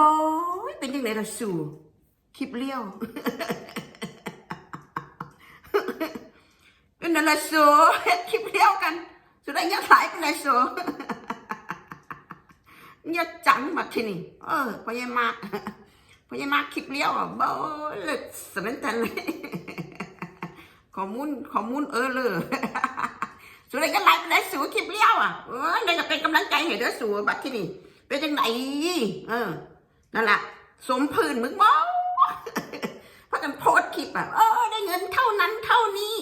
บอยเป็นยังไงล่ะสู่คลิปเลี้ยวเป็นอะไรสูเฮ็ดคลิปเลี้ยวกันสุดได้ยัดหลายเป็นอะไรสูยัดจังมาที่นี่เออพยามากพยามากคลิปเลี้ยวอะบอยเลยสนันตันเลยข้อมูลข้อมูลเออเลยสุดได้ยัดหลายเป็นอะไรสูคลิปเลี้ยวอะเออนี่ก็เป็นกำลังใจให้เด้อสูบัดที่นี่เป็นจังไหนเออ นั่นแหละสมพื้นมึงบ่พากันโพสคลิปอะเออได้เงินเท่านั้นเท่านี้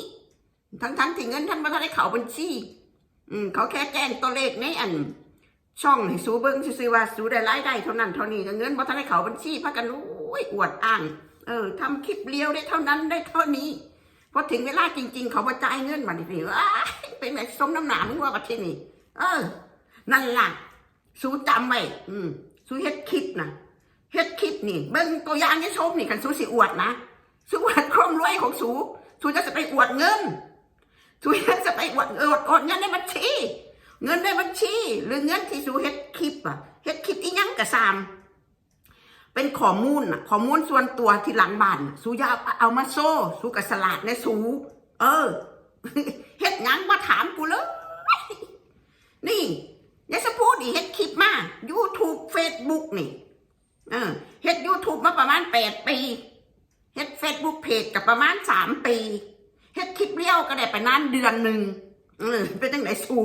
ทั้งทั้งๆที่เงินท่านไม่ทันได้เขาบัญชี อืม เขาแค่แจ้งตัวเลขในอัน ช่องให้สูเบิ้งซื่อว่าสูได้รายได้เท่านั้นเท่านี้เงินบ่ทันได้เขาบัญชีพากันโอ้ยอวดอ้าง เออทำคลิปเลี้ยวได้เท่านั้นได้เท่านี้พอถึงเวลาจริง ๆ เขามาจ่ายเงินมาดิพี่ว้าเป็นไงสมน้ำหนามึงว่าประเทศนี้เออ นั่นล่ะสูจำไว้อืมสูเฮ็ดคลิปนะ เฮ็ดคลิปนี่เบิ่งตัวอย่างให้ชมนี่กันสูสิอวดนะสูอวดความรวยของสูสูจะจะไปอวดเงินสูจะไปอวดอวดอวดเงินในบัญชี เงินในบัญชี หรือเงินที่สูเฮ็ดคลิปอะเฮ็ดคลิปอีหยังกะซามเป็นข้อมูลอะข้อมูลส่วนตัวที่หลังบ้านน่ะสูอย่าเอามาโซ่สูกะสลาดในสูเออเฮ็ดหยังมาถามกูเลยนี่ยายสะพูดนี่เฮ็ดคลิปมา YouTube Facebook นี่ เออเฮ็ด YouTube มาประมาณแปดปีเฮ็ด Facebook เพจกับประมาณสามปีเฮ็ดคลิปเลี้ยวก็ได้ไปนานเดือนหนึ่งเออเป็นจังไหนสู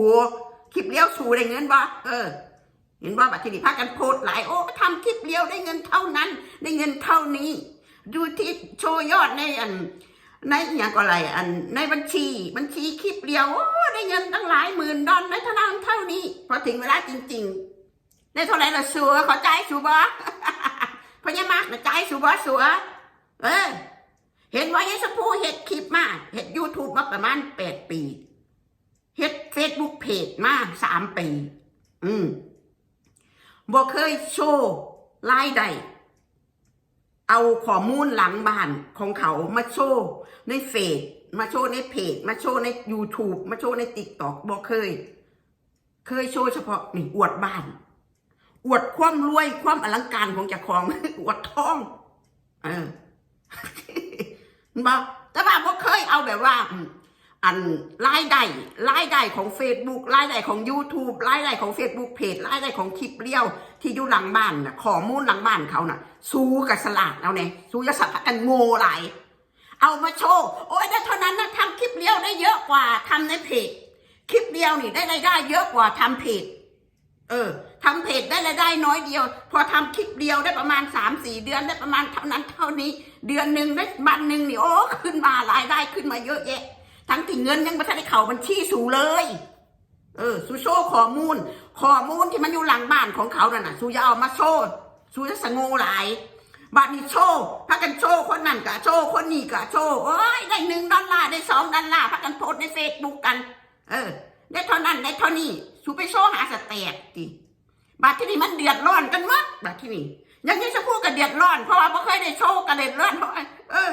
คลิปเลี้ยวสูได้เงินบ่เออ เห็นว่าบัดทีนี้พากันโพสหลายโอ้ทำคลิปเลี้ยวได้เงินเท่านั้น ได้เงินเท่านี้ ดูที่โชว์ยอดในอันในอย่างก็อะไรอันในบัญชีบัญชีคลิปเดียวโอ้ได้เงินตั้งหลายหมื่นดอลในธนาคารเท่านี้พอถึงเวลาจริง ๆ ได้เท่าไหร่ละสัวขอใจสัวบพญามากนะใจสัวบสัวเออ เห็นว่าเยสพูเห็ดคลิปมาเห็ดยูทูบมาประมาณแปดปีเห็ดเฟซบุ๊กเพจมาสามปี อืมบ่เคยโชว์รายได้เอาข้อมูลหลังบ้านของเขามาโชว์ในเฟซมาโชว์ในเพจ มาโชว์ใน YouTube มาโชว์ในติ๊กต็อกบอกเคย เคยโชว์เฉพาะนี่อวดบ้าน อวดความรวยความอลังการของเจ้าของอวดทอง เออบอกแต่ว่าบ่เคยเอาแบบว่า อันรายได้รายได้ของ Facebook รายได้ของ YouTube รายได้ของ Facebook เพจรายได้ของคลิปเลี้ยว ที่อยู่หลังบ้านน่ะข้อมูลหลังบ้านเขาน่ะ สู้กับสลากเอาเนี่ยสู้จะสับกันโง่หลายเอามาโชว์โอ้ยได้เท่านั้นนะทำคลิปเลี้ยวได้เยอะกว่าทำในเพจคลิปเดียวนี่ได้รายได้เยอะกว่าทำเพจเออ ทำเพจได้รายได้น้อยเดียว พอทำคลิปเดียวได้ประมาณสามสี่เดือนได้ประมาณเท่านั้นเท่านี้ เดือนหนึ่งได้บันหนึ่งนี่โอ้ขึ้นมารายได้ขึ้นมาเยอะแยะ ทั้งที่เงินยังไม่ทันได้เข้าบัญชีสูเลย เออสูโซ่ข้อมูลข้อมูลที่มันอยู่หลังบ้านของเขาน่ะนะสูจะเอามาโซ่สูจะสงโงหลายบานนี้โชว์พักกันโชว์คนนั่นกะโชว์คนนี้กะโชว์โอ้ยได้หนึ่งดอลลาร์ได้สองดอลลาร์พักกันโพสในเฟซบุ๊กกัน เออ ได้เท่านั้นได้เท่านี้สูไปโชว์หาสแตกดิ บาทที่นี่มันเดือดร้อนกันหมดบาทที่นี่ยังยังจะพูดกันเดือดร้อนเพราะว่าไม่เคยได้โชว์กันเดือดร้อนเพราะว่าเออ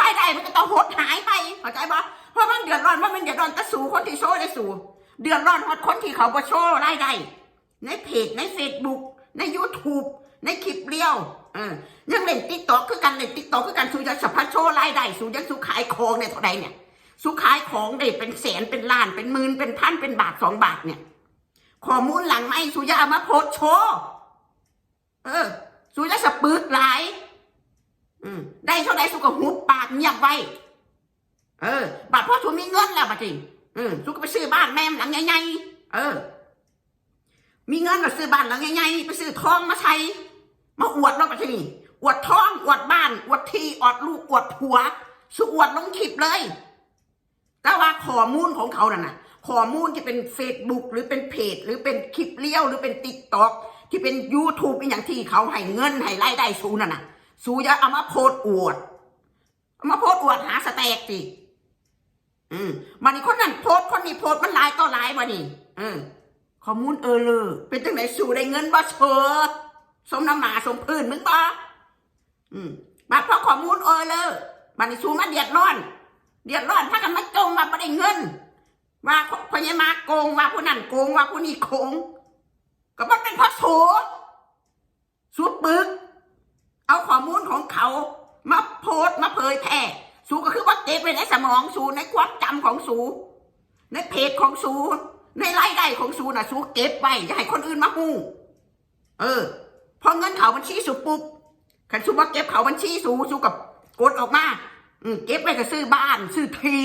รายได้มันก็ต้องหดหายไปเข้าใจปะเพราะมันเดือดร้อนว่ามันเดือดร้อนก็สู่คนที่โชว์ได้สู่เดือดร้อนฮอดคนที่เขาบ่โชว์รายได้ในเพจในเฟซบุ๊กใน YouTube ในคลิปเลี้ยวเออยังเล่นติ๊กต็อกคือกันเล่นติ๊กต็อกคือกันสู่จะสัพพะโชว์รายได้สู่ยังสู่ขายของเนี่ยเท่าใดเนี่ยสู่ขายของได้เป็นแสนเป็นล้านเป็นหมื่นเป็นพันเป็นบาทสองบาทเนี่ย ข้อมูลหลังไม่สู่จะเอามาโพสโชว์เออสู่จะสะปืดหลาย อืมได้เท่าไหร่สุกหุบปากเงียบไว้ เออ บัดพ่อสุมีเงินแล้วบัดนี้เออสุก็ไปซื้อบ้านแม่มหลังใหญ่ๆเออ มีเงินก็ซื้อบ้านหลังใหญ่ๆไปซื้อทองมาใช้มาอวดเราบัดนี้อวดทองอวดบ้านอวดที่อวดลูกอวดผัวสุอวดลงคลิปเลย แต่ว่าข้อมูลของเขาน่ะนะ ข้อมูลที่เป็นเฟซบุ๊กหรือเป็นเพจ หรือเป็นคลิปเลี้ยวหรือเป็นติ๊กต็อกที่เป็น YouTube เป็นอย่างที่เขาให้เงินให้รายได้สูนั่นน่ะสูจะเอามาโพสอวดเอามาโพสอวดหาสแต็กสิอืมมันนี่คนนั้นโพสคนนี้โพสมันหลายต่อหลายวันนี่เออข้อมูลเออเลยเป็นจังไหนสู่ได้เงินบ่เชอสมน้ำหนาสมพื้นมึงบ่อืมบัดเพราะข้อมูลเออเลยมันนี่สู่มาเดือดร้อน เดือดร้อนถ้ากันมาโกงมาไม่ได้เงิน ว่าพญามาโกงว่าผู้นั้นโกงว่าผู้นี้โกงก็มันเป็นเพราะสูปึก เอาข้อมูลของเขามาโพสมาเผยแพร่สูก็คือว่าเก็บไว้ในสมองสูในความจำของสูในเพจของสูในรายได้ของสูน่ะสูเก็บไว้อย่าให้คนอื่นมาหูเออพอเงินเขาบัญชีสูปุ๊บขันสูว่าเก็บเขาบัญชีสูสูกับกดออกมาอืเก็บไว้ก็ซื้อบ้าน ซื้อที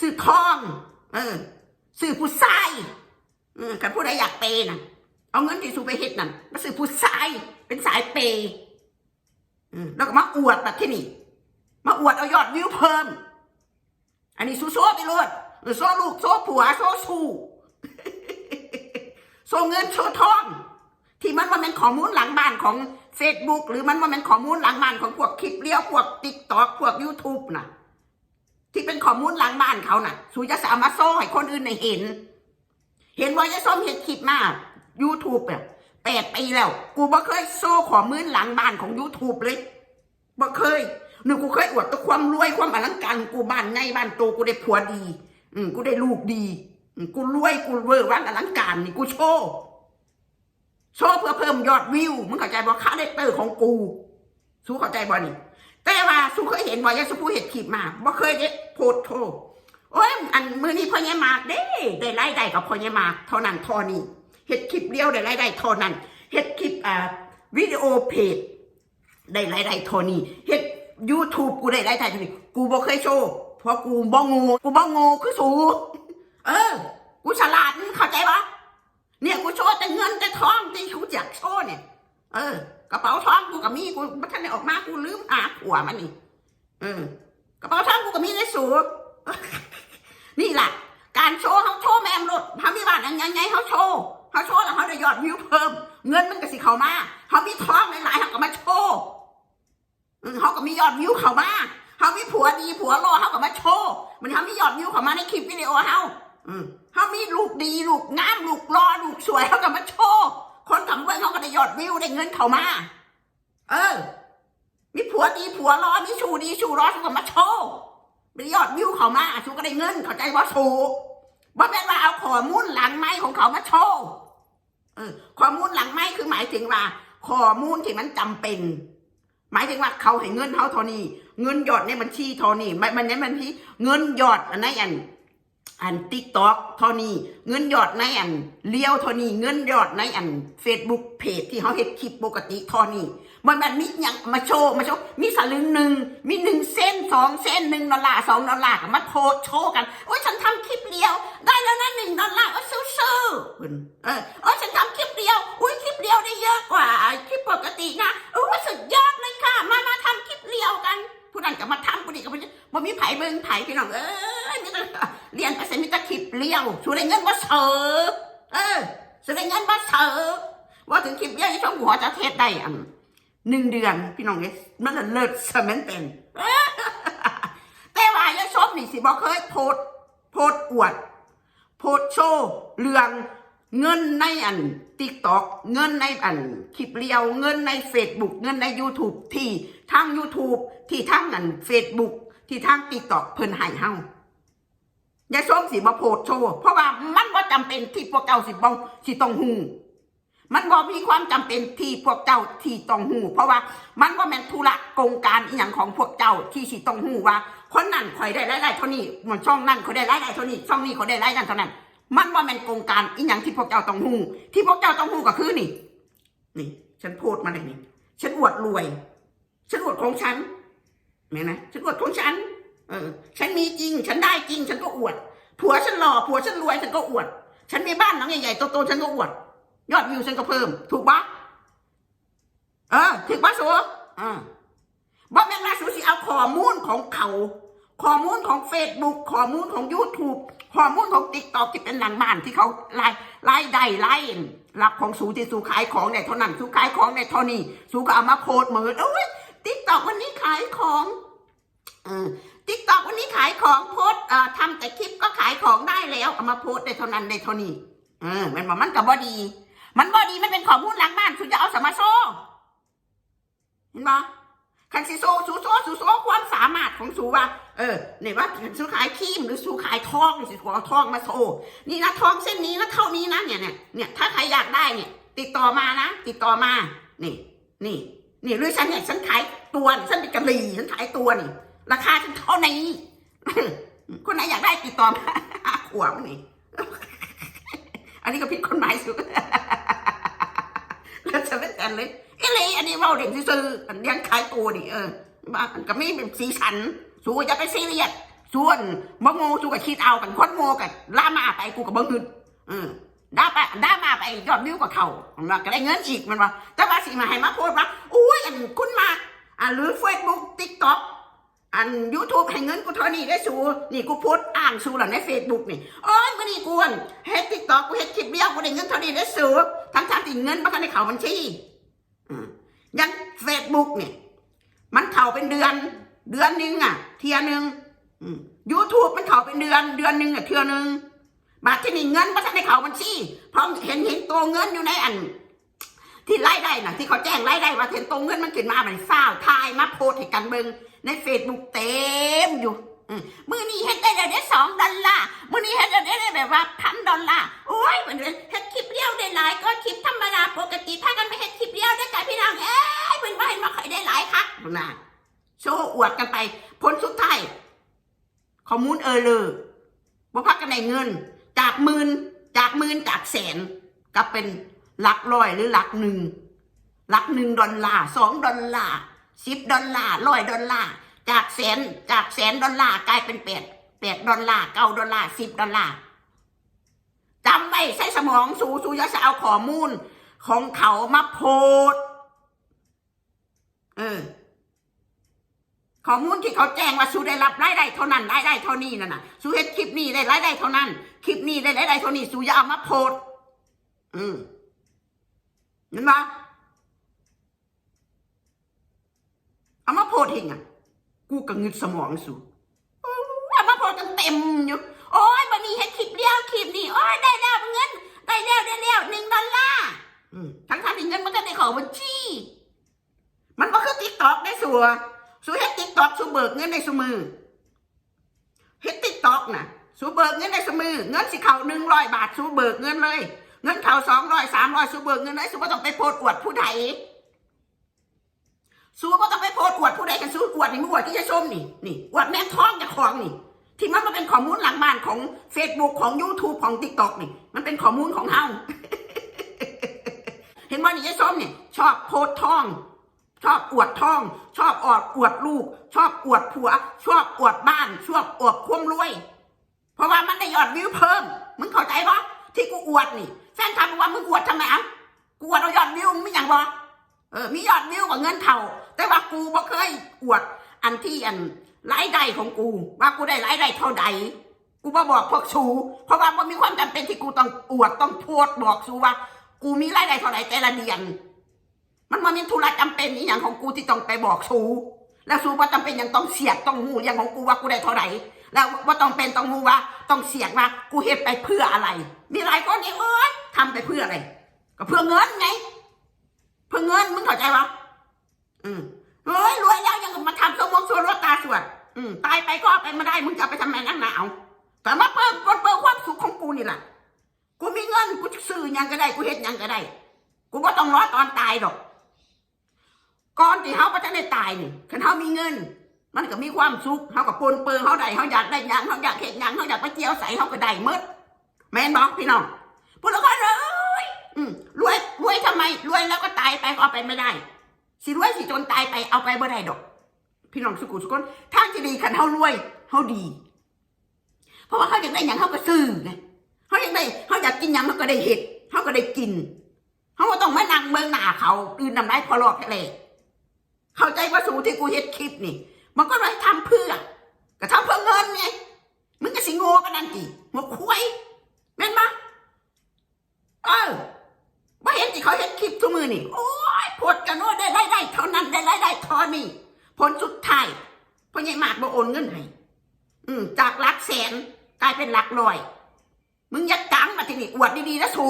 ซื้อทอง เออซื้อผู้ชายอืมกันผู้ใดอยากเปย์น่ะ เอาเงินที่สูไปเฮ็ดนั่นมาซื้อผู้ชายเป็นสายเปย์แล้วก็มาอวดแบบที่นี่ มาอวดเอายอดวิวเพิ่ม อันนี้สู้โซ่ไปเลยเออโซ่ลูกโซ่ผัวโซ่สู้โซ่เงินโซ่ทอง ที่มันว่าเป็นข้อมูลหลังบ้านของ Facebook หรือมันว่าเป็นข้อมูลหลังบ้านของพวกคลิปเลี้ยวพวกติ๊กตอกพวก YouTube น่ะ ที่เป็นข้อมูลหลังบ้านเขาน่ะ สูจะสามารถโซ่ให้คนอื่นได้เห็น เห็นว่ายายส้มเห็นคลิปมา YouTube แบบแปดปีแล้ว กูบ่เคยโซ่ข้อมูลหลังบ้านของ YouTube เลยบ่เคยหนึ่งกูเคยอวดแต่ความรวยความอลังการกูบ้านไงบ้านโตกูได้ผัวดี อืมกูได้ลูกดีอืมกูรวยกูเวอร์วังอลังการนี่กูโชว์โชว์เพื่อเพิ่มยอดวิวมึงเข้าใจบ่คาได้เตอร์ของกูสู้เข้าใจบ่นี่แต่ว่าสู้เคยเห็นว่ายายสุผู้เห็ดคลิปมาบ่เคยได้ โพสต์โทรโอ้ยอันมือนี้พ่อใหญ่มากเด้ได้รายได้กับพ่อใหญ่มากเท่านั้นท่านี้เห็ดคลิปเดียวได้รายได้เท่านั้นเห็ดคลิปอ่าวิดีโอเพจได้รายได้เท่านี้เห็ด YouTube กูได้รายได้เท่านี้กูบ่เคยโชว์เพราะกูบ่งูกูบ่งูคือสูเออ กูฉลาดเข้าใจปะเนี่ยกูโชว์แต่เงินแต่ทองที่กูอยากโชว์เนี่ย เออ กระเป๋าทองกูกับมีกูบัทันได้ออกมากูลืมหาผัวมันนี่เออ กระเป๋าทองกูกับมีในสูนี่แหละการโชว์เขาโชว์แมมรถทำมีบ้านยังไงเขาโชว์เขาโชว์แล้วเขาได้ยอดวิวเพิ่ม เงินมันก็สิเขามาเขามีทองหลายๆเขาก็มาโชว์เขาก็มียอดวิวเขามาเขามีผัวดีผัวรอเขาก็มาโชว์มันทำมียอดวิวเขามาในคลิปวิดีโอเขาเขามีลูกดีลูกงามลูกรอลูกสวยเขาก็มาโชว์คนทำเว้ยเขาก็ได้ยอดวิวได้เงินเขามา เออ มีผัวดีผัวรอมีชูดีชูรอเขาก็มาโชว์ได้ยอดวิวเขามาชูก็ได้เงินเข้าใจว่าชูว่าแม่นว่าเอาข้อมูลหลังไม้ของเขามาโชว์เออข้อมูลหลังไม้คือหมายถึงว่าข้อมูลที่มันจำเป็น หมายถึงว่าเขาให้เงินเขาเท่านี้ เงินหยอดในบัญชีเท่านี้มันมันในบัญชีเงินหยอดอันไหนอันอันติ๊กต็อกเท่านี้ เงินหยอดในอันเลี้ยวเท่านี้ เงินหยอดในอันเฟซบุ๊กเพจที่เขาเฮ็ดคลิปปกติเท่านี้ มันแบบมีอย่างมาโชว์มาโชว์มีสลึงหนึ่งมีหนึ่งเส้นสองเส้นหนึ่งดอลลาร์สองดอลลาร์ก็มาโพสโชว์กันโอ้ยฉันทำคลิปเดียว ได้แล้วนะหนึ่งดอลลาร์ก็ซื้อๆเพิ่นเออเออฉันทำคลิปเดียวอุ้ยคลิปเดียวได้เยอะกว่าคลิปปกตินะโอ้ยสุดยอดเลยค่ะ มามาทำคลิปเดียวกันผู้นั้นก็มาทำผู้นี้ก็มาบ่มีไผ่เบิ่งไผ่พี่น้องเอ้ยเรียนไปเสร็จมีต่คลิปเลี้ยวชูได้เงินว่าเสิร์ฟเออชูได้เงินว่าเสิร์ฟว่าถึงคลิปเลี้ยวที่ช่องหัวจะเทศได้อัน หนึ่งเดือนพี่น้องเอ้ยมันละเลิศสมนเป็นแต่ว่ายายชมนี่สิบอกเคยโพสต์โพสต์อวด โพสต์โชว์เรื่องเงินในอันติ๊กตอกเงินในอันคลิปเลียวเงินใน Facebook เงินใน YouTube ที่ทาง YouTube ที่ทางอัน Facebook ที่ทางติ๊กตอกเพิ่นให้เฮายายส้มสิบ่โพสต์โชว์เพราะว่ามันบ่จำเป็นที่พวกเจ้าสิบ่สิต้องฮู้ มันบ่มีความจำเป็นที่พวกเจ้าที่ต้องฮู้เพราะว่ามันบ่แม่นธุระโกงการอีหยังของพวกเจ้าที่สิต้องฮู้ว่า คนนั้นข่อยได้รายได้เท่านี้เหมือนช่องนั้นเขาได้รายได้เท่านี้ช่องนี้เขาได้ไรายได้เท่านั้น มันว่าแมันโกงการอีหยังที่พวกเจ้าต้องหูที่พวกเจ้าต้องหูก็คือนี่ นี่ ฉันพูดมาเลยนี่ฉันอวดรวย ฉันอวดของฉันเนี่ยนะฉันอวดของฉัน เออ ฉันมีจริง ฉันได้จริง ฉันก็อวด ผัวฉันหล่อผัวฉันรวยฉันก็อวด ฉันมีบ้านหลังใหญ่ๆโตๆฉันก็อวด ยอดวิวฉันก็เพิ่ม ถูกปะเออถูกปะสัวอ่าบ่แม่นว่าสูสิเอาข้อมูลของเขาข้อมูลของ Facebook ข้อมูลของ YouTube ข้อมูลของ TikTok ที่เป็นหลังบ้านที่เขาไล่ไล่ได้ไล่รับของสูที่สูขายของในเท่านั้นสูขายของในเท่านี้สูก็เอามาโพสเหมือนโอ้ย TikTok วันนี้ขายของเออ TikTok วันนี้ขายของโพสเอ่อทำแต่คลิปก็ขายของได้แล้วเอามาโพสได้เท่านั้นได้เท่านี้เออมันบอกมันกับบอดี มันบอดีมันเป็นข้อมูลหลังบ้านสูจะเอาสมาโซเห็นปะคันสิโซสูโซสูโซความสามารถของสูว่า เออเนี่ยว่าสูขายครีมหรือสูขายทองสิสูเอาทองมาโซนี่นะทองเส้นนี้นะเท่านี้นะเนี่ยเนี่ยเนี่ยถ้าใครอยากได้เนี่ย ติดต่อมานะติดต่อมา นี่ นี่นี่หรือฉันเนี่ยฉันขายตัวฉันเป็นกะหรี่ฉันขายตัวนี่ ราคาฉันเท่านี้คนไหนอยากได้ติดต่อมาขวบนี่ อันนี้ก็ผิดกฎหมายสุด จะไม่แต่นเลยเอ้เลยอันนี้เว่าเด็กซื้ออันยังขายตัวนี่เออบ้านก็ไม่เป็นสีสันสู้จะไปซีเรียสส่วนบ่โง่สู้กับคิดเอากันคนโมกันล่ามาไปกูกับบ่หึดเออด่าไปด่ามาไปยอดวิวกับเขามันก็ได้เงินอีกมันว่าแต่ว่าสิมาให้มาโพสต์ว่าอุ้ยอันคุณมาอ่าหรือเฟซบุ๊กติ๊กต็อก อันยูทูบให้เงินกูเท่านี้ได้สูนี่กูโพสต์อ่างสูหลังในเฟซบุ๊กนี่โอ้ยมื่อนี้กูอันเฮ็ดติ๊กต็อกกูเฮ็ดคลิปเดียวกูได้เงินเท่านี้ได้สูทั้งทั้งที่เงินมันก็ในเขาบัญชีอยังเฟซบุ๊กเนี่ยมันเข่าเป็นเดือน เดือนหนึงอะ เทียหนึ่งยูทูบมันเข่าเป็นเดือน เดือนหนึ่งอะเทียหนึ่งบาทที่นี่เงินมันจะในเขาบัญชีเพราะเห็นเห็นตัวเงินอยู่ในอันที่ไล่ได้น่ะที่เขาแจ้งไล่ได้ว่าเห็นตัวเงินมันขึ้นมามันฟ้าวทายมาโพสให้กันเบิง ในเฟซบุ๊กเต็มอยู่มือนี้เฮ็ดได้ได้สองดอลลาร์มือนี้เฮ็ดได้ได้แบบว่าพันดอลลาร์โอ้ยเหมือนเฮ็ดคลิปเดียวได้หลายก็คลิปธรรมดาปกติถ้ากันไม่เฮ็ดคลิปเดียวได้กันพี่น้องเอ้ยเป็นว่าเห็นมาเคยได้หลายครับน่ะโชว์อวดกันไป ผลสุดท้ายข้อมูลเออเลยว่าพักกันในเงิน จากหมื่นจากหมื่นจากแสนกลับเป็นหลักร้อยหรือหลักหนึ่งหลักหนึ่งดอลลาร์สองดอลลาร์ สิบดอลลาร์ร้อยดอลลาร์จากแสนจากแสนดอลลาร์กลายเป็นแปดแปดดอลลาร์เก้าดอลลาร์สิบดอลลาร์จำไว้ใช้สมองสูสูยาจะเอาข้อมูล ของเขามาโพสเออข้อมูลที่เขาแจ้งว่าสูได้รับรายได้เท่านั้นรายได้เท่านี้นั่นน่ะสูเฮ็ดคลิปนี้ได้รายได้เท่านั้น คลิปนี้ได้รายได้เท่านี้สูอย่าเอามาโพสต์อืมเห็นปะ เอามาโพสต์เองอะ กูก็งึดสมองสูอู้เอามาโพสต์กันเต็มอยู่ โอ้ยบันนี้เฮ็ดคลิปเดียวคลิปนี้โอ้ยได้แล้วเงิน ได้แล้วได้แล้วหนึ่งดอลลาร์อืมทั้งทที่เงินมันก็ได้ของบัญชี มันก็คือติ๊กต็อกได้สัวสูเฮ็ดติ๊กต็อกสูเบิกเงินในสมือเฮ็ดติ๊กต็อกน่ะสูเบิกเงินในสมือ เงินสิเขาหนึ่งร้อยบาทสูเบิกเงินเลย เงินเขาสองร้อยสามร้อยสูเบิกเงินเลยสูก็ต้องไปโพสต์อวดผู้ใด สู้ก็ต้องไปโพสอวดผู้ใดกันสู้อวดนี่มึงอวดที่จะชมนี่นี่อวดแม่ท้องจากของนี่ ที่มันมาเป็นข้อมูลหลังบ้านของ Facebook ของ YouTube ของ TikTok นี่ มันเป็นข้อมูลของเฮาเห็นว่านี่ยายส้มเนี่ยชอบโพสท่อง ชอบอวดท่อง ชอบออดอวดลูก ชอบอวดผัว ชอบอวดบ้าน ชอบอวดความรวย เพราะว่ามันได้ยอดวิวเพิ่ม มึงเข้าใจปะที่กูอวดนี่แฟนคลับอกว่ามึงอวดทำไมอะกูอวดเอายอดวิวมึงไม่อย่างบอ เออมียอดวิวกับเงินเท่าแต่ว่ากูบ่เคยอวดอันที่อันรายได้ของกู ว่ากูได้รายได้เท่าใดกูมาบอกพวกชูเพราะว่ามันมีความจำเป็นที่กูต้องอวดต้องโพสบอกชูว่า กูมีรายได้เท่าไหร่แต่ละเดือน มันมันมีธุระจำเป็นอีอย่างของกูที่ต้องไปบอกสูแล้วสูว่าจำเป็นยังต้องเสียดต้องงูอย่างของกูว่ากูได้เท่าไหร่แล้วว่าต้องเป็นต้องงูว่าต้องเสียดว่ากูเฮ็ดไปเพื่ออะไร มีหลายคนนี่เอ้ยทำไปเพื่ออะไร ก็เพื่อเงินไง พื่อเงินมึงเข้าใจปะอืมเฮ้ยรวยแล้วยังมาทำสมองส่วนรถตาสวดอืมตายไปก็ไปไม่ได้มึงจะไปทำไมนักหนาเอาแต่มาเพิ่มเพิ่มความสุขของกูนี่แหละกูมีเงินกูจะซื้อยังก็ได้กูเฮ็ดยังก็ได้ กูว่าต้องรอตอนตายดอกก่อนที่เขาก็จะได้ตายนี่คันเขามีเงิน มันก็มีความสุขเขาก็ปนเปื้อเขาได้เขาอยากได้ยังเขาอยากเห็นยังเขาอยากไปเที่ยวใส่เขาก็ได้หมดแม่นบอกพี่น้องพูดแล้วก็เลย อืมรวยรวยทำไม รวยแล้วก็ตายไปก็เอาไปไม่ได้ สิรวยสิจนตายไปเอาไปไม่ได้ดอก พี่น้องสุกุสุกนทางที่ดีคันเขารวยเขาดี เพราะว่าเขาอยากได้หยังเขาก็ซื้อไงเขาอยากได้เขาอยากกินยังเขาก็ได้เห็ดเขาก็ได้กินเขาก็ต้องมานั่งเมืองหน้าเขาอื่นนำได้พอรอดทะเลเข้าใจว่าสูที่กูเฮ็ดคลิปนี่ มันก็เลยทำเพื่อก็ทำเพื่อเงินไงมึงก็สิโง่กันนั่นกี่หัวควายแม่นปะเออ ว่าเห็นที่เขาเฮ็ดคลิปทุกมือนี่ โอ้ยพดกันว่าได้รายได้เท่านั้นได้รายได้ท่านี้ผลสุดท้ายพ่อใหญ่หมากบ่โอนเงินให้อืมจากหลักแสนกลายเป็นหลักร้อย มึงยัดจังมาที่นี่อวดดีๆนะสู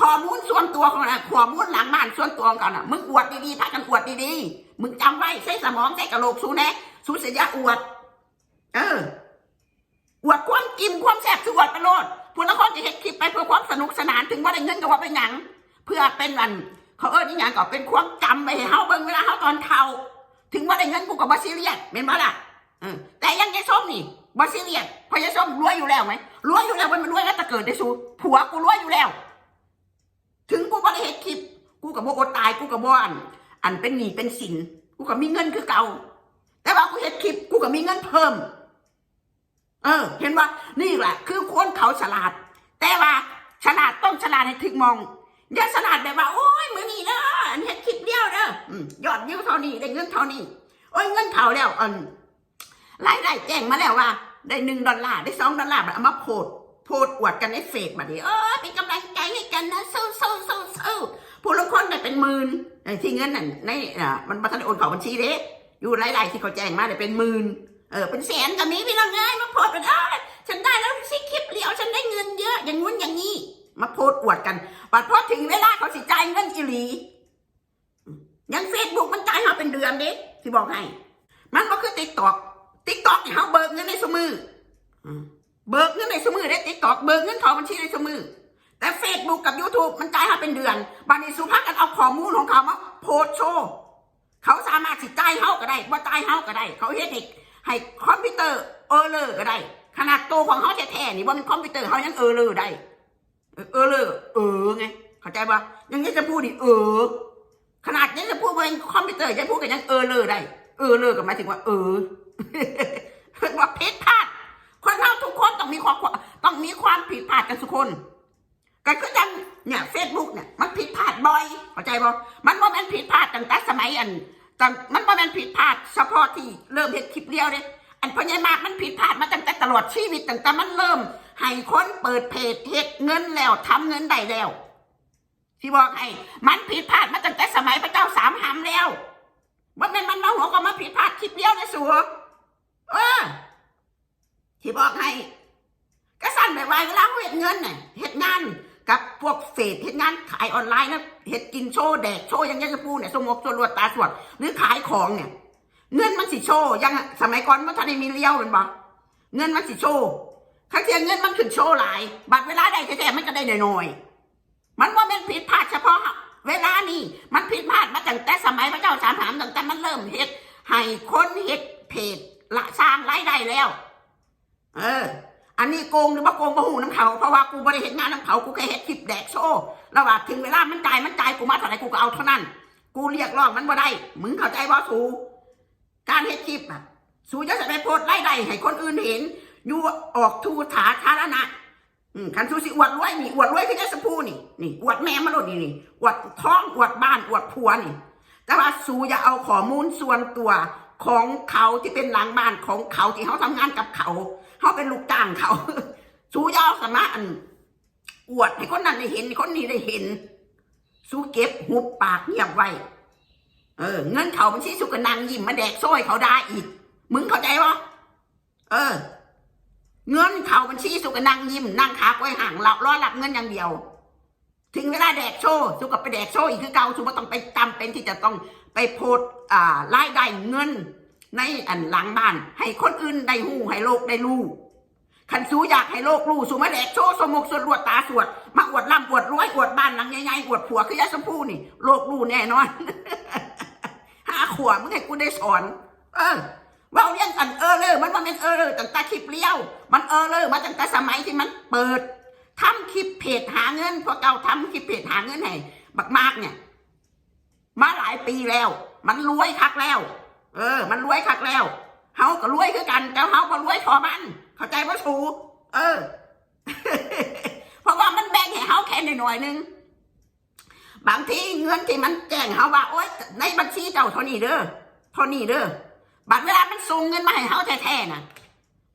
ข้อมูลส่วนตัวของนะข้อมูลหลังบ้านส่วนตัวของเขาน่ะมึงอวดดีๆพากันอวดดีๆ มึงจำไว้ใช้สมองใช้กระโหลกสูแนะสูเสียอวด เออ อวดความกินความแซ่บสอวดไปโลดพวกละครจะเห็นคลิปไปเพื่อความสนุกสนานถึงว่าได้เงินก็ว่าเป็นหยัง เพื่อเป็นวัน เขาเอิ้นนี่อย่างก็เป็นความจำไปให้เฮาเบิ่งเวลาเฮาตอนเฒ่า ถึงว่าได้เงินกูก็บ่ซีเรียสแม่นบ่ล่ะแต่ยังยายส้มนี่บ่ซีเรียสเพราะยายส้มรวยอยู่แล้วไหมรวยอยู่แล้วมันมันรวยแล้วแต่เกิดได้สูผัวกูรวยอยู่แล้ว ถึงกูบ่ได้เฮ็ดคลิป กูก็บ่อดตายกูก็บ่อันอันเป็นหนี้เป็นสินกูก็มีเงินคือเก่า แต่ว่ากูเฮ็ดคลิป กูก็มีเงินเพิ่ม เออ เห็นว่านี่แหละ คือคนเขาฉลาด แต่ว่าฉลาดต้องฉลาดให้ถึงมอง อย่าฉลาดแบบว่าโอ้ยมือนี่เด้ออันเฮ็ดคลิปเดียวเด้ออยอดวิวเท่านี้ได้เงินเท่านี้โอ้ยเงินเท่าแล้วอันรายได้แจ้งมาแล้วว่า ได้หนึ่งดอลลาร์ได้สองดอลลาร์เอามาโพดโพดอวดกันในเฟซมาดิเออเป็นกำลังใจให้กันนะสู้สู้สู้สู้ผู้ลงคนได้เป็นหมื่นไอ้ที่เงินนั่นในอ่ามันบัตรโอนเข้าบัญชีเด้อยู่รายได้ที่เขาแจ้งมาได้เป็นหมื่นเออเป็นแสนก็มีพี่น้องเอ้ยมาโพดกันเอ้ยฉันได้แล้วสิคลิปเดียวฉันได้เงินเยอะอย่างงู้นอย่างนี้ มาโพดอวดกันบัดพอถึงเวลาเขาสิจ่ายเงินอีหลี ยังเฟซบุ๊กมันจ่ายเราเป็นเดือนเด็ที่บอกให้ มันก็คือติ๊กตอกติ๊กตอกเนี่ยเขาเบิกเงินในสมือเบิกเงินในสมือได้ติ๊กตอกเบิกเงินเขอบัญชีในสมือแต่เฟซบุ๊กกับ YouTube มันจ่ายเราเป็นเดือนบัดนี้สุภาพกันเอาข้อมูลของเขามาโพสโชว์เขาสามารถสิจ่ายเฮาก็ได้ว่าจ่ายเฮาก็ได้ เขาเฮ็ดให้ให้คอมพิวเตอร์เออเลอร์ก็ได้ขนาดตัวของเขาแท้ๆนี่ว่ามันคอมพิวเตอร์เขายังเออเลอร์ได้ เออเลอร์เออไงเข้าใจปะยังนี้จะพูดดิเออ ขนาดนี้จะพูดว่าคอมพิวเตอร์จะพูดกันยังเออเลอร์ได้เออเลอร์ก็หมายถึงว่า เออว่าผิดพลาดคนเราทุกคนต้องมีความต้องมีความผิดพลาดกันทุกคนก็คือจังเนี่ยเฟซบุ๊กเนี่ยมันผิดพลาดบ่อยเข้าใจปะมันว่ามันผิดพลาดตั้งแต่สมัยอันตั้งมันว่ามันผิดพลาดเฉพาะที่เริ่มเห็นคลิปเดียวเลย อันพอใหญามากมันผิดพลาดมาตั้งแต่ตลอดชีวิตตั้งแต่มันเริ่มให้คนเปิดเพจเฮ็ดเงินแล้วทำเงินได้แล้วที่บอกให้มันผิดพลาดมาตั้งแต่สมัยพระเจ้าสามหำแล้วว่าเป็นมันมาหัวก็มาผิดพลาดคลิปเดียวในสัวเออที่บอกให้ก็สั่นแบบว่าเวลาเขาเห็ดเงินเน่ยเห็ดงานกับพวกเฟซเห็ดงานขายออนไลน์นะเห็ดกินโชว์แดกโชว์ยังยงจะพูดเนี่ยสมกสรวดตาสวดหรือขายของเนี่ย เงินมันสิโชว์ยังสมัยก่อนมันทันได้มีเลี้ยวเป็นบ่เงินมันสิโชว์ข้างเทียงเงินมันขึ้นโชว์หลาย บัตรเวลาได้แท้ๆมันก็ได้หน้อยๆมันว่ามันผิดพลาดเฉพาะ เวลานี้มันผิดพลาดมาตั้งแต่สมัยพระเจ้าสามหามตั้งแต่มันเริ่มเฮ็ดให้คนเฮ็ดเพจละสร้างรายได้แล้ว เออ อันนี้โกงหรือว่าโกงบ่หูน้ำเขาเพราะว่ากูบริเห็นงานน้ำเขากูแค่เฮ็ดคลิปแดกโชว์ระหว่างถึงเวลามันจ่ายมันจ่ายกูมาเท่าไหร่กูก็เอาเท่านั้น กูเรียกร้องมันบ่ได้มึงเข้าใจว่าสู การเฮ็ดคลิปอะ สูจะจะไปโพสต์รายได้ให้คนอื่นเห็น อยู่ออกทูถาธารณะอืมคันสูสิอวดรวยนี่อวดรวยคือได้สพูนี่นี่อวดแม่มาโลดนี่นี่อวดท้องอวดบ้านอวดผัวนี่ แต่ว่าสูอย่าเอาข้อมูลส่วนตัวของเขาที่เป็นหลังบ้านของเขาที่เขาทำงานกับเขาเขาเป็นลูกจ้างเขา สูอย่าเอาสมาอันอวดให้คนนั้นได้เห็นคนนี้ได้เห็น สูเก็บหุบปากเงียบไว้ เออเงินเขาบัญชีสุกนังยิ้มมาแดกโซ้อยเขาได้อีก มึงเข้าใจปะเออ เงินเขาบัญชีสุกนังยิ้มนั่งขาก้อยห่างเรารอรับเงินอย่างเดียว ถึงเวลาแดกโชว์สุกับไปแดกโชว์อีกคือเก่าสุกต้องไปจำเป็นที่จะต้องไปโพสต์อ่ารายได้เงิน ในอันหลังบ้าน ให้คนอื่นได้หูให้โลกได้รู้ขันสูอยากให้โลกรู้สูมาแดกโชว์สมกสวดรวดตาสวดมาอวดร่ำอวดรวยอวดบ้านหลังใหญ่ๆอวดผัวคือยาสมพูนี่ โลกรู้แน่นอน ขวมึงให้กูได้สอน เออว่าเรื่องกันเออเลยมันว่าเป็นเออเลยตั้งแต่คลิปเลี้ยว มันเออเลยมาตั้งแต่สมัยที่มันเปิดทำคลิปเพจหาเงินพวกเก่าทำคลิปเพจหาเงินให้บักมากเนี่ย มาหลายปีแล้ว มันรวยคักแล้ว เออ มันรวยคักแล้วเฮาก็รวยคือกัน แต่เฮาก็รวยพอมัน เข้าใจว่าสูเออ เพราะว่ามันแบ่งให้เฮาแค่หน่อยๆนึง บางทีเงินที่มันแจ้งเฮาว่าโอ๊ยในบัญชีเจ้าเท่านี้เด้อเท่านี้เด้อบัตรเวลามันส่งเงินมาให้เฮาแท้ๆน่ะ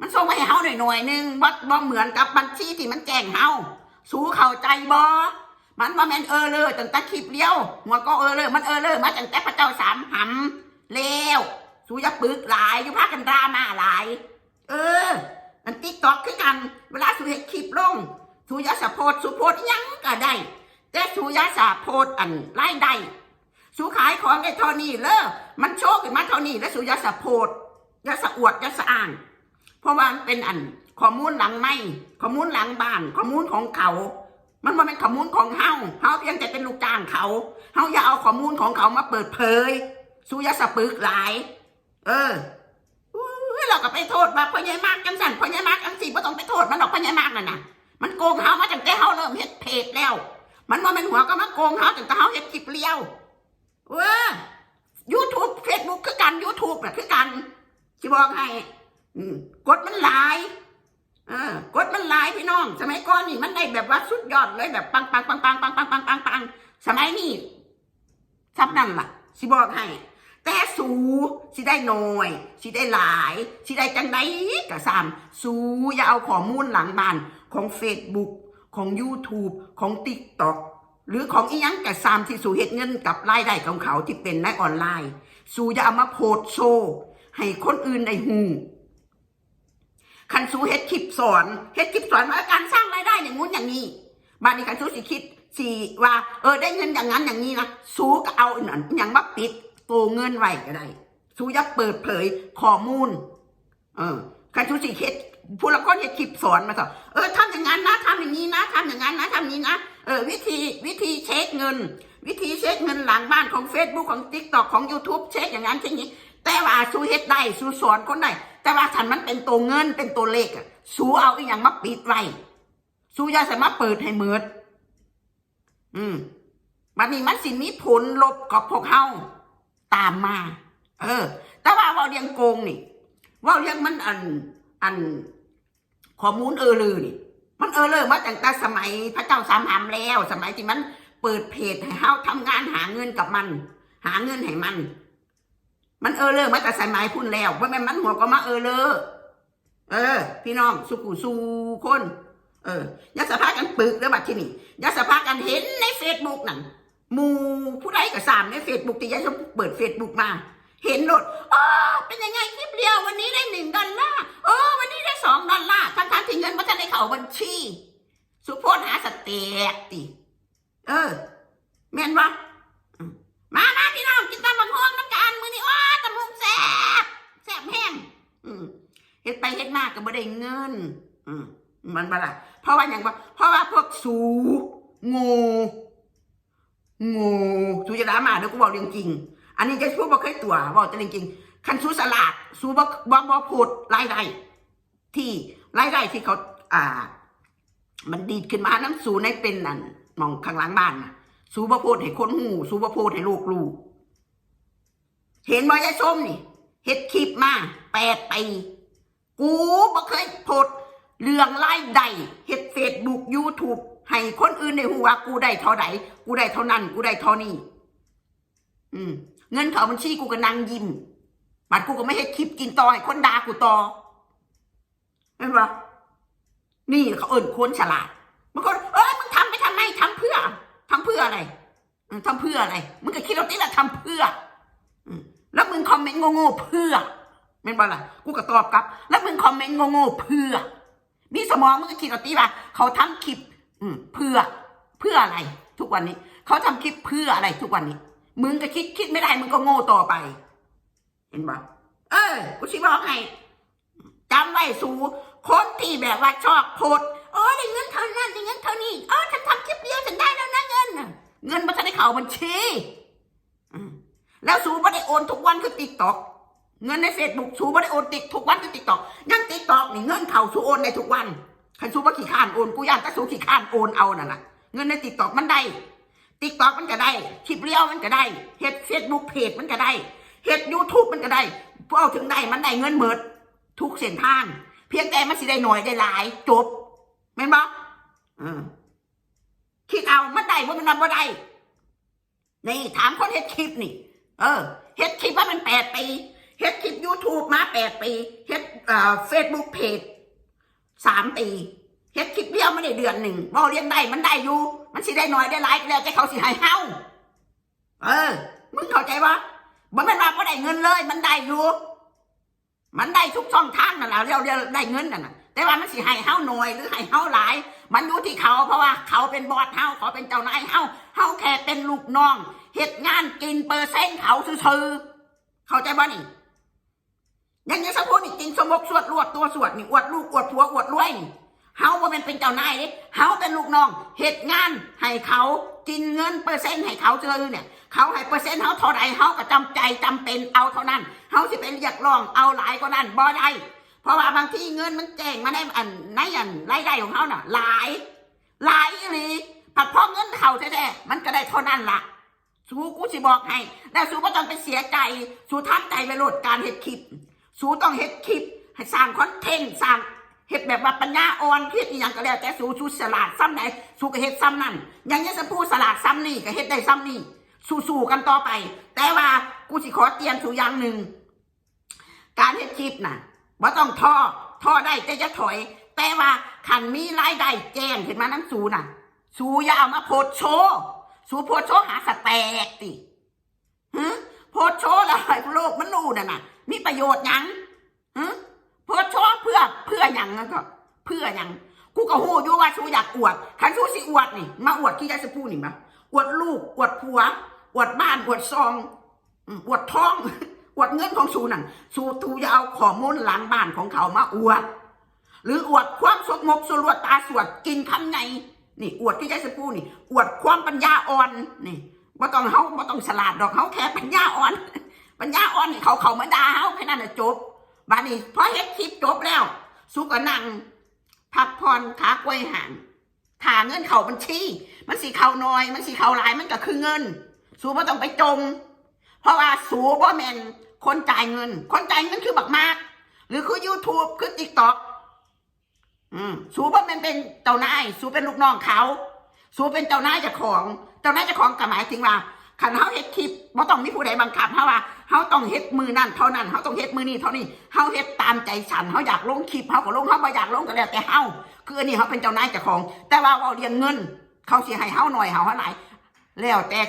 มันส่งมาให้เฮาหน่อยๆนึงบ่บ่เหมือนกับบัญชีที่มันแจ้งเฮาสู้เข้าใจบ่มันบ่าแมนเออเลยตั้งแต่คลิปเดียวหัวก็เออเลยมันเออเลยมาตั้งแต่พระเจ้าสามหำแล้วสู้ยาปึกหลายอยู่พากันดรามาหลาย เออมันติ๊กต็อกคือกัน เวลาสู้เฮ็ดคลิปลงสู้ยาสะโพดสู้โพดยังก็ได้ แต่สู้อย่าสะโพดอันรายได้สูขายของได้เท่านี้เลยมันโชคขึ้นมาเท่านี้แล้วสูยาสะโพดยาสะอวดยาสะอ้าง เพราะว่ามันเป็นอันข้อมูลหลังไม่ข้อมูลหลังบ้านข้อมูลของเขา มันบ่เป็นข้อมูลของเฮาเฮาเพียงแต่เป็นลูกจ้างเขาเฮาอย่าเอาข้อมูลของเขามาเปิดเผยสูยาสะปึกหลาย เออเราก็ไปโทษว่าพ่อใหญ่มากจังสันพ่อใหญ่มากจังสิบ่ต้องไปโทษมันหรอกพ่อใหญ่มากนั่นน่ะมันโกงเฮามาตั้งแต่เฮาเริ่มเฮ็ดเพจแล้ว มันว่าเป็นหัวก็มาโกงเฮาตั้งแต่เฮาเฮ็ดคลิปเลี้ยวเว้อ YouTube Facebook คือกัน YouTube น่ะคือกันสิบอกให้กดมันหลายเออกดมันหลายพี่น้อง สมัยก่อนนี่มันได้แบบว่าสุดยอดเลยแบบปังปังปังปังปังปังปังปังปังสมัยนี้ซับนั่นล่ะสิบอกให้แต่สูสิได้หน้อยสิได้หลายสิได้จังไดก็ซ้ำสูอย่าเอาข้อมูลหลังบ้านของ Facebook ของ YouTube ของ TikTok หรือของอียังกะซามที่สูเฮ็ดเงินกับรายได้ของเขาที่เป็นในออนไลน์ สูอย่าเอามาโพสโชว์ให้คนอื่นได้หูคันสูเฮ็ดคลิปสอนเฮ็ดคลิปสอนว่าการสร้างรายได้อย่างงู้นอย่างนี้บ้านนี้คันสูสิคิดสิว่า เออได้เงินอย่างนั้นอย่างนี้นะสูก็เอาอันนั้นอย่างมาปิดตัวเงินไว้ก็ได้สูอย่าเปิดเผยข้อมูล เออคันสูสิเฮ็ด ผู้ละคนเฮ็ดคลิปสอนมาสอนเออทำอย่างนั้นนะทำอย่างนี้นะทำอย่างนั้นนะทำอย่างนี้นะเออวิธีวิธีเช็คเงิน วิธีเช็คเงินหลังบ้านของ Facebook ของ TikTok ของ YouTube เช็คอย่างนั้นเช่นนี้ แต่ว่าสูเฮ็ดได้สูสอนคนได้แต่ว่าฉันมันเป็นตัวเงินเป็นตัวเลขอะสูเอาอีหยังมาปิดไว้สูอย่าสามารถเปิดให้เมิดอืมบัดนี้มันสิมีผลลบกับพวกเฮาตามมา เออ แต่ว่าเว่าเรียงโกงนี่ว่าเรียงมันอัน อันข้อมูลเออลือนี่ มันเออเลยมาตั้งแต่สมัยพระเจ้าสามหามแล้ว สมัยที่มันเปิดเพจให้เฮาทำงานหาเงินกับมัน หาเงินให้มัน มันเออเลยมาแต่สมัยพุ่นแล้วว่าแม่นมันหัวก็มาเออเลยเออ พี่น้องสุขุสูคน เออยักสภากันปึกแล้วบัดที่นี่ยักสภากันเห็นในเฟซบุ๊กนั่นมูผู้ใดก็สามในเฟซบุ๊กที่ยายชมเปิดเฟซบุ๊กมา เห็นโลดอ๋อเป็นยังไงคลิปเดียววันนี้ได้หนึ่งดอลลาร์เออวันนี้ได้สองดอลลาร์ทั้งทที่เงินมันจะได้เข้าบัญชี สุโพธหาสเต็กติเออแม่นวะมามาพี่น้องกินตำบักฮวงน้ำกันมือนี่ว้าตำบักฮวงแซ่บแซ่บแห้งเฮ็ดไปเฮ็ดมากก็บ่ได้เงิน อืมมันบ่ล่ะเพราะว่าอย่างว่าเพราะว่าพวกสูงูงูสูจะด่ามาเดี๋ยวกูบอกเรื่องจริง อันนี้จะสู้บ่เคยตัวบอกจะจริงๆคันสู้สลาดสู้บ่บ่บ่พูดรายได้ที่รายได้ที่เขา อ่า มันดีดขึ้นมาน้ำสูในเป็นนั่นมองข้างหลังบ้านน่ะสูบ่พูดให้คนหูสูบ่พูดให้ลูกลูกเห็นบ่ยายส้มนี่เฮ็ดคลิปมาแปดปีกูบ่เคยโพดเรื่องรายได้เฮ็ดเฟซบุ๊กยูทูบให้คนอื่นในหูว่ากูได้เท่าใดกูได้เท่านั้น กูได้เท่านี้ อืม เงินเขาบัญชีกูก็นั่งยิ้มบัดกูก็ไม่ให้คลิปกินต่อให้คนด่ากูต่อเห็นปะนี่เขาเอิญคนฉลาดบางคนเอ้ยมึงทำไปทำไมทำเพื่อทำเพื่ออะไรทำเพื่ออะไรมึงก็คิดว่านี่ละทำเพื่ออืแล้วมึงคอมเมนต์โง่ๆเพื่อไม่นบ่ล่ะกูก็ตอบกลับ แล้วมึงคอมเมนต์โง่ๆเพื่อ มีสมองมึงก็คิดว่าตีว่าเขาทำคลิปอืเพื่อเพื่ออะไร ทุกวันนี้ เขาทำคลิปเพื่ออะไรทุกวันนี้ มึงก็คิดคิดไม่ได้มึงก็โง่ต่อไป เห็นปะเออกูชิบอกให้จำไว้สูคนที่แบบว่าชอบโพดโอ้ยได้เงินเท่านั้นได้เงินเท่านี้เออฉันทำคลิปเดียวฉันได้แล้วนะเงินเงินมันจะได้เข้าบัญชีแล้วสูไม่ได้โอนทุกวันคือติ๊กตอกเงินในเฟซบุ๊กสูไม่ได้โอนติ๊กทุกวันคือติ๊กตอกยังติ๊กตอกนี่เงินเข้าสูโอนได้ทุกวันใครสูว่าขี้ข้านโอนกูยานแต่สูขี้ข้านโอนเอานั่นแหละเงินในติ๊กตอกมันได้ ติ๊กต็อกมันก็ได้คลิปเลี้ยวมันก็ได้เฮ็ดเฟซบุ๊กเพจมันก็ได้เฮ็ดยูทูบมันก็ได้พวกเอาถึงได้มันได้เงินเมิด ทุกเส้นทาง เพียงแต่มันสิได้หน่อยได้หลายจบแม่นบ่เออคิดเอามันได้ว่ามันนำบ่ได้นี่ถามคนเฮ็ดคลิปนี่ เออเฮ็ดคลิปว่ามันแปดปีเฮ็ดคลิป YouTube มาแปดปีเฮ็ดเอ่อเฟซบุ๊กเพจสามปี เฮ็ดคลิปเดียวไม่ได้เดือนหนึ่งบ่เรียงได้มันได้อยู่ มันสิได้หน่อยได้หลายแล้วแต่เขาสิให้เฮาเออ มึงเข้าใจปะบ่แม่นว่าบ่ได้เงินเลย มันได้อยู่ มันได้ทุกช่องทางนั่นแหละเรียกเรียกได้เงินนั่นน่ะ แต่ว่ามันสิให้เฮาหน่อยหรือให้เฮาหลาย มันอยู่ที่เขาเพราะว่าเขาเป็นบอสเฮาเขาเป็นเจ้านายเฮาเฮาแค่เป็นลูกน้องเฮ็ดงานกินเปอร์เซ็นต์เขาซื่อๆเข้าใจบ่นี่ย่างนี้สักพูดนี่กินสมบกสวดรวดตัวสวดนี่อวดลูกอวดผัวอวดรวยนี่ เฮาบ่แม่นเป็นเจ้านายเด้เฮาเป็นลูกน้องเฮ็ดงานให้เขากินเงินเปอร์เซ็นต์ให้เขาเจอเนี่ย เขาให้เปอร์เซ็นต์เฮาเท่าใดเฮาก็จำใจจำเป็นเอาเท่านั้นเฮาสิไปเรียากร้องเอาหลายกว่านั้นบ่ได้เพราะว่าบางทีเงินมันแจ้งมาในอันในอันรายได้ของเขาน่ะ หลาย หลายอีหลีผัดพ่อเงินเขาแท้ๆมันก็ได้เท่านั้นล่ะสูกูสิบอกให้แล้วสูก็ต้องไปเสียใจสูทัดใจไปโหลดการเฮ็ดคลิปสูต้องเฮ็ดคลิปให้สร้างคอนเทนต์สร้าง เฮ็ดแบบว่าปัญญาอ่อนเฮ็ดอีหยังก็แล้วแต่สูสูสลาดซ้ำไหนสูก็เฮ็ดซ้ำนั่นอยังยังจะพูดสลาดซ้ำนี่ก็เฮ็ดได้ซ้ำนี่สู้ๆกันต่อไป แต่ว่ากูสิขอเตือนสูอย่างหนึ่งการเฮ็ดคลิปน่ะว่าต้องท่อท่อได้แต่จะถอย แต่ว่าขันมีรายได้แจ้งขึ้นมานั้นสูน่ะ สูอย่าเอามาโพสต์โชว์สูโพสต์โชว์หาสแตกติฮึโพสต์โชว์แล้วโลกมันรู้น่ะน่ะมีประโยชน์ยังฮึโพสต์โชว์เพื่อเพื่ อหยังนั่นก็ เพื่อยังกูก็หูอยู่ว่าสูอยากอวดคันสูสิอวดนี่ มาอวดที่ยายสพูนี่มาอวดลูกอวดผัวอวดบ้านอวดซองอวดท้องอวดเงินของสูนั่นสูทูจะเอาข้อมูลหลังบ้านของเขามาอวด หรืออวดความสกมกสรวดตาสวดกินคำไงนี่อวดที่ยายสพูนี่ อวดความปัญญาอ่อนนี่บ่ต้องเฮาบ่ต้องฉลาดดอกเฮาแค่ปัญญาอ่อนปัญญาอ่อนนี่เขาเขามาด่าเฮาแค่นั้นน่ะจบบัดนี้พอเฮ็ดคลิปจบแล้ว สุก็นั่งพักผ่อนขากล้วยหางถาเงินเข้าบัญชีมันสีเข้าน้อย มันสีเข้าหลายมันก็คือเงิน สูบ่ต้องไปจม เพราะว่าสูบ่แมนคนจ่ายเงิน คนจ่ายเงินคือบักมาก หรือคือ YouTube คือ TikTok อืมสูบ่แมนเป็นเจ้านาย สูเป็นลูกน้องเขา สูเป็นเจ้านายเจ้าของ เจ้านายเจ้าของก็หมายถึงว่าคันเฮาเฮ็ดคลิปบ่ต้องมีผู้ใดบังคับเฮาะว่า เฮาต้องเฮ็ดมือนั่นเท่านั้นเฮาต้องเฮ็ดมือนี้เท่านี้เฮาเฮ็ดตามใจฉันเฮาอยากลงคลิปเฮาก็ลงเฮาบ่อยากลงก็แล้วแต่เฮาคืออันนี้เฮาเป็นเจ้านายเจ้าของ แต่ว่าเว้าเรียงเงิน เขาสิให้เฮาหน่อยเฮาเท่าไหร่แล้วแต่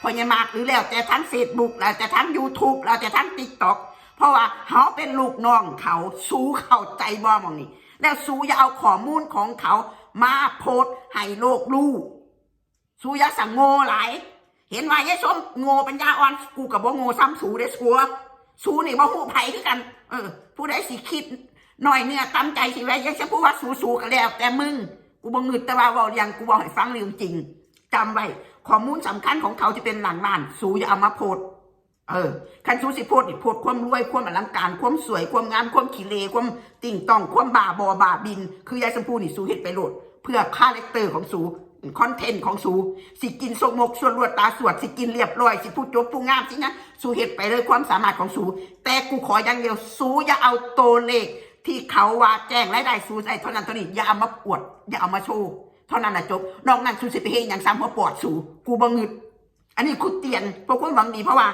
พอยามากหรือแล้วแต่ทั้ง Facebook แล้วแต่ทั้ง YouTube แล้วแต่ทั้ง TikTok เพราะว่าเฮาเป็นลูกน้องเขาสู้เข้าใจบ่มองนี่แล้วสู้อย่าเอาข้อมูลของเขามาโพสให้โลกรู้สู้อย่าสั่งโง่หลาย เห็นว่ายายสมโง่เป็นยาอ่อน กูกับบ่โง่ซ้ำสูได้สัวสูนี่บ่หูไผคือกัน เออ ผู้ใดสิคิดหน่อยเนื้อตำใจสิแว้ยังจะพูดว่าสูสูกันแล้ว แต่มึง กูบ่งึดแต่ว่าเว้ายังกูบอกให้ฟังเรื่องจริงจำไว้ข้อมูลสำคัญของเขาจะเป็นหลังบ้าน สูอย่าเอามาโพสต์เออคันสูสิโพดนี่โพดความรวยความอลังการความสวยความงามความขี้เลความติ่งต้องความบาบอบาบิน คือยายสมพูนี่สูเฮ็ดไปโลด เพื่อคาแรคเตอร์ของสู คอนเทนต์ของสูสิกินสมกส่วนรวดตาสวด สิกินเรียบร้อย สิพูดจบผู้งามสินะสูเฮ็ดไปเลยความสามารถของสู แต่กูขออย่างเดียวสูอย่าเอาตัวเลข ที่เขาว่าแจ้งรายได้สูใส่เท่านั้นเท่านี้อย่าเอามาอวด อย่าเอามาโชว์เท่านั้นนะจบนอกนั้นสูสิไปเฮ็ดอย่างซ้ำหัวปอดสูกูบ่งึดอันนี้กูเตียนเพราะความหวังดีเพราะว่า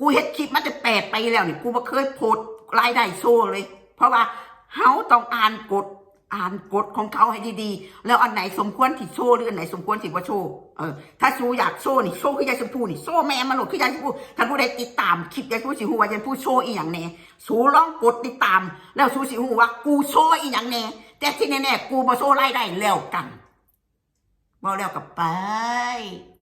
กูเฮ็ดคลิปมาจะแปดปีแล้วนี่กูบ่เคยโพสรายได้โชว์เลย เพราะว่าเฮาต้องอ่านกฎ อ่านกฎของเขาให้ดีๆ แล้วอันไหนสมควรที่โชว์หรืออันไหนสมควรที่บ่โชว์ เออ ถ้าสูอยากโชว์นี่โชว์คือยายชมพูนี่โชว์แม่มาหลดคือยายชมพูถ้านผู้ใดติดตามคลิปยายชมพูสิฮู้ว่ายายชมพูโชว์อีหยังแน่สูลองกดติดตาม แล้วสูสิฮู้ว่ากูโชว์อีหยังแน่แต่ที่แน่ๆกูบ่โชว์รายได้แล้วกันบ่แล้วกับไป